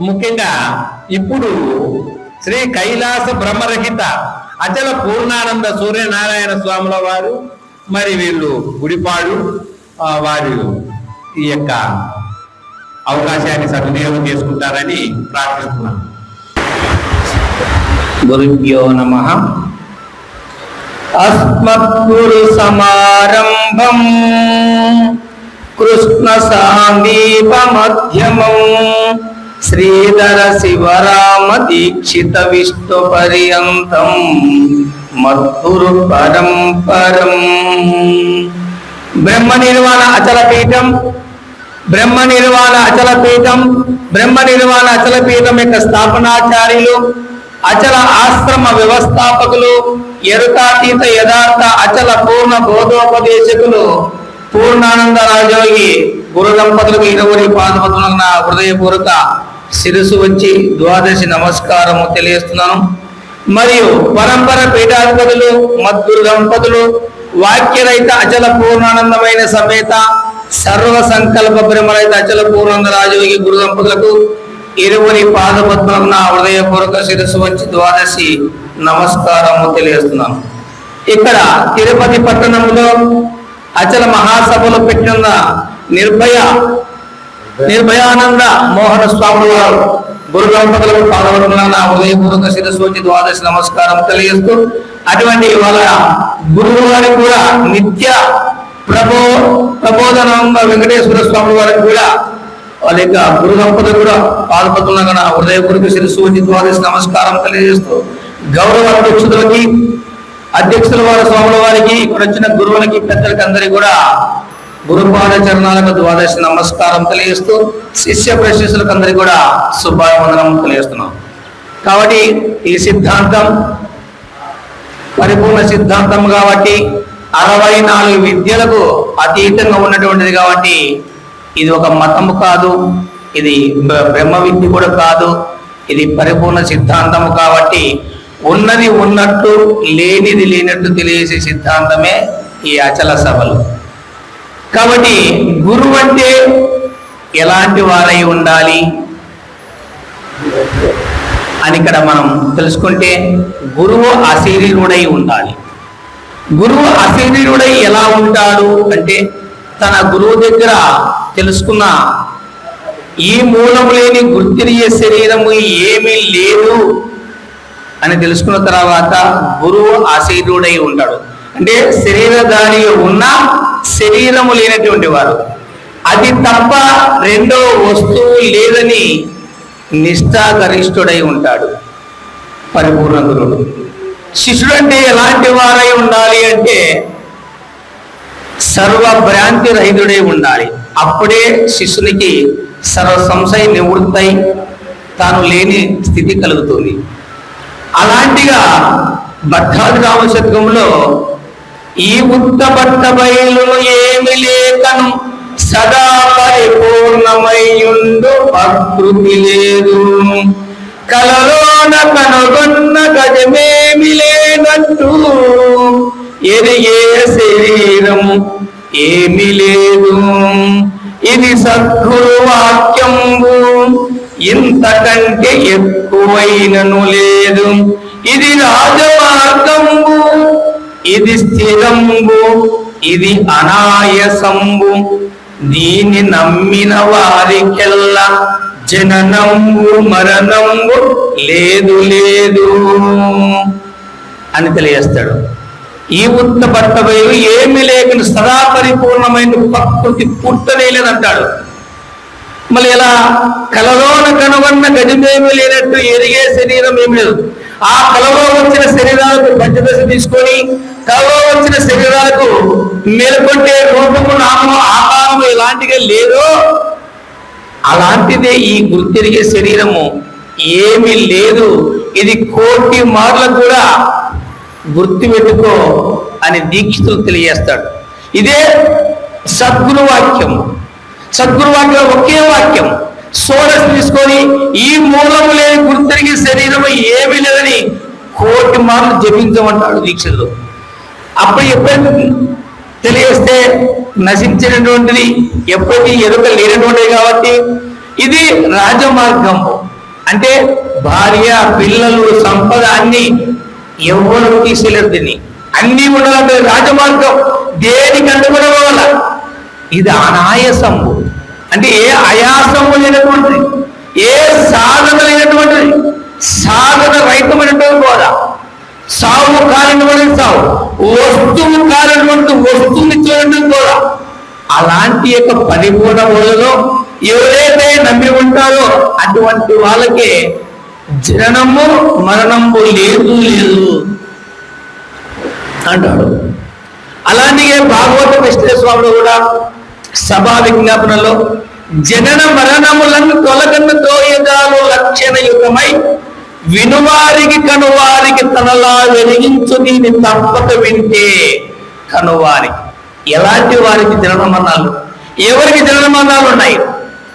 ముఖ్యంగా ఇప్పుడు శ్రీ కైలాస బ్రహ్మరహిత అచల పూర్ణానంద సూర్యనారాయణ స్వాముల వారు మరి వీళ్ళు గుడిపాడు వారు ఈ యొక్క అవకాశాన్ని సద్వినియోగం చేసుకుంటారని ప్రార్థిస్తున్నాను. గురుభ్యో నమ. అస్మద్గురు సమారంభం. కృష్ణ సాందీప మధ్యమం శ్రీధర శివరామ దీక్షిత విష్ణు పర్యంతం. మద్గురు పరంపరం. బ్రహ్మ నిర్వాణ అచల పీఠం. బ్రహ్మ నిర్వాణ అచల పీఠం. బ్రహ్మ నిర్వాణ అచల పీఠం యొక్క స్థాపనాచార్యులు అచల ఆశ్రమ వ్యవస్థాపకులు ఎరుకాతీత యథార్థ అచల పూర్ణ బోధోపదేశకులు. పూర్ణానంద రాజోగి గురు దంపతులకు ఇరువురి పాదపతులకు నా హృదయపూర్వక శిరసు వచ్చి ద్వాదశి నమస్కారము తెలియస్తున్నాను మరియు పరంపర పీఠాధిపతులు మద్గురు దంపతులు వాక్యరహిత అచల పూర్ణానందమైన సమేత సర్వ సంకల్ప బ్రహ్మరహిత అచల పూర్ణానంద రాజయోగి గురు దంపతులకు ఇరువురి పాదపద్మం నా హృదయపూర్వక శిరస్సు వచ్చి ద్వాదశి నమస్కారము తెలియజేస్తున్నాను. ఇక్కడ తిరుపతి పట్టణంలో అచల మహాసభలో పెట్టిన నిర్భయ నిర్భయానంద మోహన స్వాములు వారు గురు దంపతులకు పాల్గొనడం నా హృదయపూర్వక శిరస్సు ద్వాదశి నమస్కారం తెలియజేస్తూ అటువంటి వాళ్ళ గురువు గారికి కూడా నిత్య ప్రభో ప్రబోధనంగా వెంకటేశ్వర స్వామి వారికి కూడా వాళ్ళ యొక్క గురు దంపతులు కూడా పాల్పడుతున్నా నా హృదయపూర్వక శిరస్సు వచ్చి ద్వాదశి నమస్కారం తెలియజేస్తూ గౌరవ అధ్యక్షులకి అధ్యక్షుల వారు స్వాముల వారికి ఇక్కడ వచ్చిన గురువులకి పెద్దలకి అందరికీ కూడా గురుపాద చరణాలకు ద్వాదశి నమస్కారం తెలియజేస్తూ శిష్య ప్రశిష్యులకు అందరికీ కూడా శుభావందనం తెలియజేస్తున్నాం. కాబట్టి ఈ సిద్ధాంతం పరిపూర్ణ సిద్ధాంతం కాబట్టి అరవై నాలుగు విద్యలకు అతీతంగా ఉన్నటువంటిది కాబట్టి ఇది ఒక మతము కాదు ఇది బ్రహ్మ విద్య కూడా కాదు ఇది పరిపూర్ణ సిద్ధాంతము కాబట్టి ఉన్నది ఉన్నట్టు లేనిది లేనట్టు తెలియజేసే సిద్ధాంతమే ఈ అచల సభలు. కాబట్టి గురువు అంటే ఎలాంటి వారై ఉండాలి? అని ఇక్కడ మనం తెలుసుకుంటే గురువు అశరీరుడై ఉండాలి. గురువు అశరీరుడై ఎలా ఉంటాడు అంటే తన గురువు దగ్గర తెలుసుకున్న ఈ మూలం లేని గుర్తిరియ శరీరము ఏమీ లేదు. అని తెలుసుకున్న తర్వాత గురువు అశరీరుడై ఉంటాడు. అంటే శరీరధారి ఉన్న శరీరము లేనటువంటి వారు అది తప్ప రెండో వస్తువు లేదని నిష్ఠాగరిష్ఠుడై ఉంటాడు పరిపూర్ణ శిష్యుడు అంటే ఎలాంటి వారై ఉండాలి అంటే సర్వ భ్రాంతి రహితుడై ఉండాలి. అప్పుడే శిష్యునికి సర్వ సంశయ నివృత్తై తాను లేని స్థితి కలుగుతుంది. అలాంటిగా భట్టాది రామశతకంలో ఈ ఉత్తబట్ట బయలును ఏమి లేకను సదా పరిపూర్ణమయ్యుండు ప్రకృతి లేదు. కలలోన కనుగొన్న గజమేమి లేనట్టు ఎదిగే శరీరము ఏమి లేదు. ఇది సద్గురు వాక్యంబు ఇంతకంటే ఎక్కువైనను లేదు. ఇది రాజమార్గంబు ఇది స్థిరంబు ఇది అనాయసంబు. దీని నమ్మిన వారికెల్లా జననంబు మరణంబు లేదు లేదు అని తెలియజేస్తాడు. ఈ ఉత్తపట్టవయు ఏమి లేకుండా సదా పరిపూర్ణమైన ప్రకృతి పుట్టనేలేదంటాడు మళ్ళీ ఎలా? కలలోన కనుగొన్న గజమేమి లేనట్టు ఎరిగే శరీరం ఏమి లేదు. ఆ కలలో వచ్చిన శరీరాలకు పంచదశ తీసుకొని కలలో వచ్చిన శరీరాలకు మేల్కొంటే రూపము నామము ఆకారము ఎలాంటిగా లేదో అలాంటిదే ఈ గుర్తిరిగే శరీరము. ఏమీ లేదు. ఇది కోటి మార్లు కూడా గుర్తు పెట్టుకో అని దీక్షితులు తెలియజేస్తాడు. ఇదే సద్గురు వాక్యం సద్గురు వాక్యం ఒకే వాక్యం. సోరస్ తీసుకొని ఈ మూలము లేని గుర్తిరిగే శరీరం ఏమీ లేదని కోటి మార్లు జపించమంటాడు దీక్షలు అప్పుడు ఎప్పుడైతే తెలియస్తే నశించినటువంటిది ఎప్పటికీ ఎరుక లేనటువంటిది కాబట్టి ఇది రాజమార్గం. అంటే భార్య పిల్లలు సంపద అన్ని ఎవరు తీసేలేరు దీన్ని. అన్ని ఉండాలంటే రాజమార్గం దేనికి కూడా పోవాల? ఇది అనాయాసము. అంటే ఏ అయాసము లేనటువంటిది ఏ సాధన లేనటువంటిది సాధన రహితమైనటువంటి పోదా సావు కాలినటువంటి సావు వస్తువు కాలినటువంటి వస్తువుని చూడటం కూడా అలాంటి యొక్క పరిపూర్ణ బోధలో ఎవరైతే నమ్మి ఉంటారో అటువంటి వాళ్ళకే జననము మరణము లేదు లేదు. అంటాడు. అలాంటి భాగవత కృష్ణ కూడా సభా విజ్ఞాపనలో జనన మరణములను తొలగను తోయగాలు లక్షణయుతమై వినువారికి కనువారికి తనలా వెలిగించు దీని తప్పక వింటే కనువారికి. ఎలాంటి వారికి జనన మరణాలు ఎవరికి జనన మరణాలు ఉన్నాయి?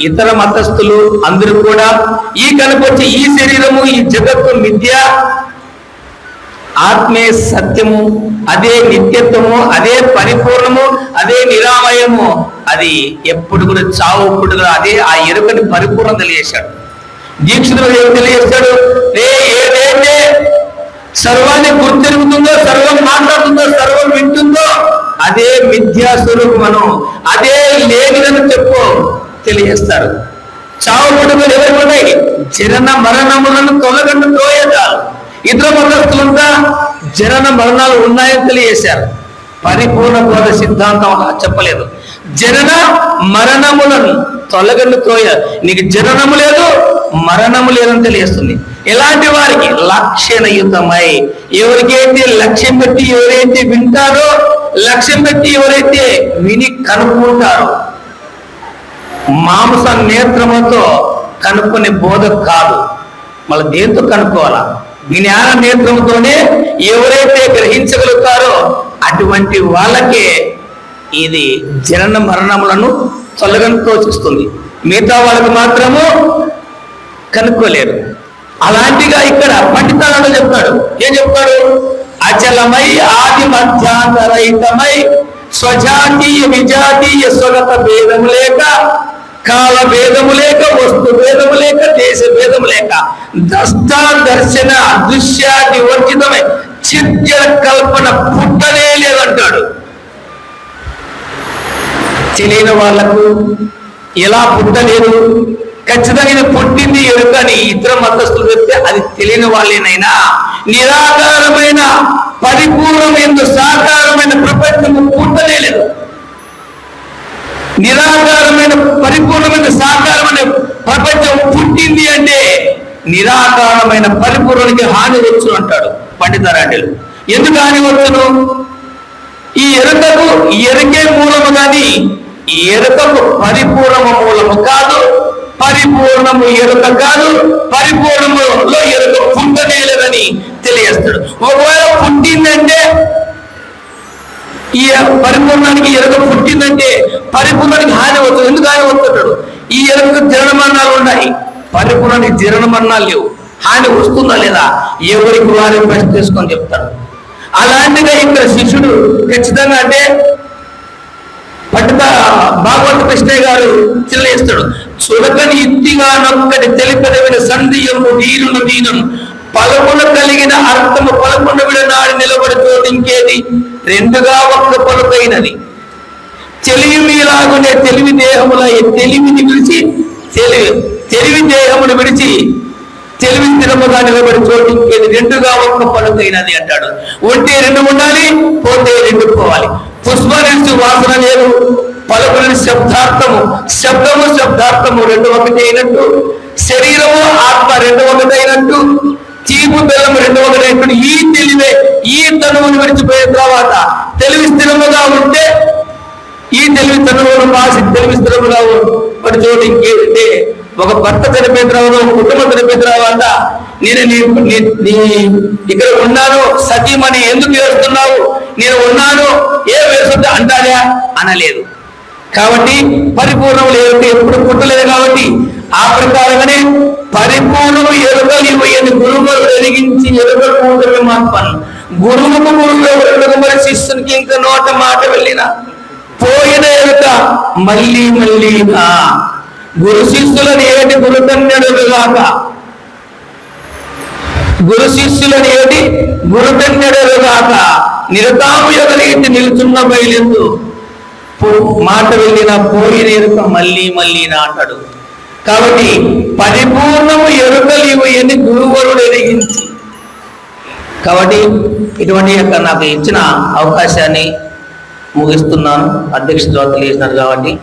ఇతర మతస్థులు అందరూ కూడా ఈ కనుకొచ్చే ఈ శరీరము ఈ జగత్తు మిథ్య. ఆత్మే సత్యము అదే నిత్యత్వము అదే పరిపూర్ణము అదే నిరామయము. అది ఎప్పుడు కూడా చావు పుట్టుక అదే ఆ ఎరుకని పరిపూర్ణం తెలియజేశాడు. దీక్షితులు ఏం తెలియజేస్తాడు? రే ఏదైతే సర్వాన్ని గుర్తిరుగుతుందో సర్వం మాట్లాడుతుందో సర్వం వింటుందో అదే మిథ్యా స్వరూపమను అదే లేనిదని చెప్పు తెలియజేస్తారు చావు పుట్టుకలు ఎవరికి ఉన్నాయి జనన మరణములను తొలగండు తోయదాలు ఇతర మతస్థులంతా జనన మరణాలు ఉన్నాయని తెలియజేశారు. పరిపూర్ణ బోధ సిద్ధాంతం అలా చెప్పలేదు. జనన మరణములను తొలగండు తోయ నీకు జననము లేదు మరణము లేదని తెలియజేస్తుంది. ఎలాంటి వారికి లక్షణయుతమై ఎవరికైతే లక్ష్యం పెట్టి ఎవరైతే వింటారో లక్ష్యం పెట్టి ఎవరైతే విని కనుక్కుంటారో మాంస నేత్రముతో కనుక్కునే బోధ కాదు. మళ్ళీ దేంతో కనుక్కోవాలా? జ్ఞాన నేత్రంతోనే ఎవరైతే గ్రహించగలుగుతారో అటువంటి వాళ్ళకే ఇది జనన మరణములను తొలగని తోచిస్తుంది మిగతా వాళ్ళకి మాత్రము కనుక్కోలేరు. అలాంటిగా ఇక్కడ పండితాలను చెప్తాడు ఏం చెప్తాడు అచలమై ఆది మధ్యాంతరహితమై స్వజాతీయ విజాతీయ స్వగత భేదము లేక కాల భేదము లేక దర్శనం లేక దస్త దర్శన దృశ్యాది వర్జితమై చిత్య కల్పన పుట్టనే లేదంటాడు తెలియని వాళ్ళకు ఎలా పుట్టలేదు? ఖచ్చితంగా ఇది పుట్టింది ఎరుకని ఇతర మతస్థులు చెప్తే అది తెలియని వాళ్ళేనైనా? నిరాకారమైన నిరాకారమైన పరిపూర్ణానికి హాని వచ్చు అంటాడు పండితారాండలు ఎందుకు హాని వచ్చును? ఈ ఎరుకకు ఎరుకే మూలము కానీ ఎరుకకు పరిపూర్ణము మూలము కాదు. పరిపూర్ణము ఎరుక కాదు. పరిపూర్ణములో ఎరుక పుట్టనేలేదని తెలియస్తాడు ఒకవేళ పుట్టిందంటే ఈ పరిపూర్ణానికి ఎరుక పుట్టిందంటే పరిపూర్ణానికి హాని అవుతుంది ఎందుకు హాని అవుతుంటాడు ఈ ఎరుకకు జరణ ఉన్నాయి. పరిపూర్ణ జీర్ణమన్నా లేవు. హాని వస్తుందా లేదా? ఎవరికి వారి ప్రశ్న తీసుకొని చెప్తాడు. అలాంటిగా ఇక్కడ శిష్యుడు ఖచ్చితంగా అంటే పండిత భాగవత కృష్ణయ్య గారు చిల్లయిస్తాడు చులకని యుక్తిగా నొక్కటి తెలిపదవిన సంధియము వీరును దీనును పలుకున కలిగిన అర్థము పలుకున్న విడనాడి నిలబడి ఇంకేది రెండుగా ఒక్క పలుకైనది. తెలివి మీలాగునే తెలివి దేహముల ఈ తెలివిని పిలిచి తెలివి తెలివి దేహమును విడిచి తెలివి స్థిరముగా నిలబడి చోటు ఇంకేది? రెండుగా ఒక్క పలుకైనది అంటాడు. ఉంటే రెండు ఉండాలి పోతే రెండు పోవాలి. పుష్ప నుంచి వాసన లేదు పలుకుని శబ్దార్థము. శబ్దము శబ్దార్థము రెండు ఒకటి అయినట్టు. శరీరము ఆత్మ రెండు ఒకటి అయినట్టు. చీపు బెల్లం రెండు ఒకటి అయినట్టు. ఈ తెలివే ఈ తనువుని విడిచిపోయిన తర్వాత తెలివి స్థిరముగా ఉంటే ఈ తెలివి తనువును పాసి తెలివి స్థిరముగా పడి చోటు ఇంకేంటే ఒక భర్త చనిపోయిన తర్వాత ఒక కుటుంబం చనిపోయిన తర్వాత నేను నీ నీ- ఇక్కడ ఉన్నాను సతీమణి ఎందుకు వేస్తున్నావు నేను ఉన్నాను ఏ వేస్తుంటే అంటారా అనలేదు. కాబట్టి పరిపూర్ణం లేదు ఎప్పుడు పుట్టలేదు కాబట్టి ఆ ప్రకారంగానే పరిపూర్ణము ఎరుకలు ఇవ్వని గురువులు వెలిగించి ఎరుక మా మాత్రం. గురువుకు గురువు ఎవరు మరి శిష్యునికి ఇంకా నోట మాట వెళ్ళిన? పోయిన ఎరుక మళ్ళీ మళ్ళీ ఆ గురు శిష్యులను ఏటి గురుకన్యడుగాక గురు శిష్యులని ఏది గురుకన్యడలుగాక నిరతాము యొగనైతే నిలుచున్న బయలుందు మాట వెళ్ళిన పోయిన ఎరుక మళ్ళీ మళ్ళీ నా కాబట్టి పరిపూర్ణము ఎరుకలు ఇవి ఎన్ని గురువరుడు ఎరిగించి కాబట్టి ఇటువంటి యొక్క నాకు ఇచ్చిన అవకాశాన్ని ముగిస్తున్నాను. అధ్యక్ష ద్వారా తెలియజేసినారు కాబట్టి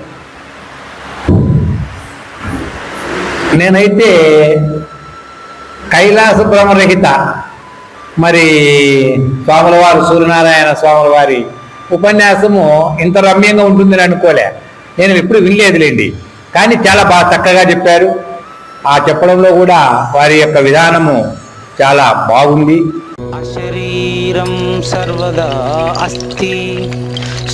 నేనైతే కైలాస భ్రమరహిత మరి స్వాముల వారు సూర్యనారాయణ స్వాముల వారి ఉపన్యాసము ఇంత రమ్యంగా ఉంటుందని అనుకోలే. నేను ఎప్పుడు వినలేదులేండి. కానీ చాలా బాగా చక్కగా చెప్పారు. ఆ చెప్పడంలో కూడా వారి యొక్క విధానము చాలా బాగుంది. అశరీరం సర్వదా అస్తి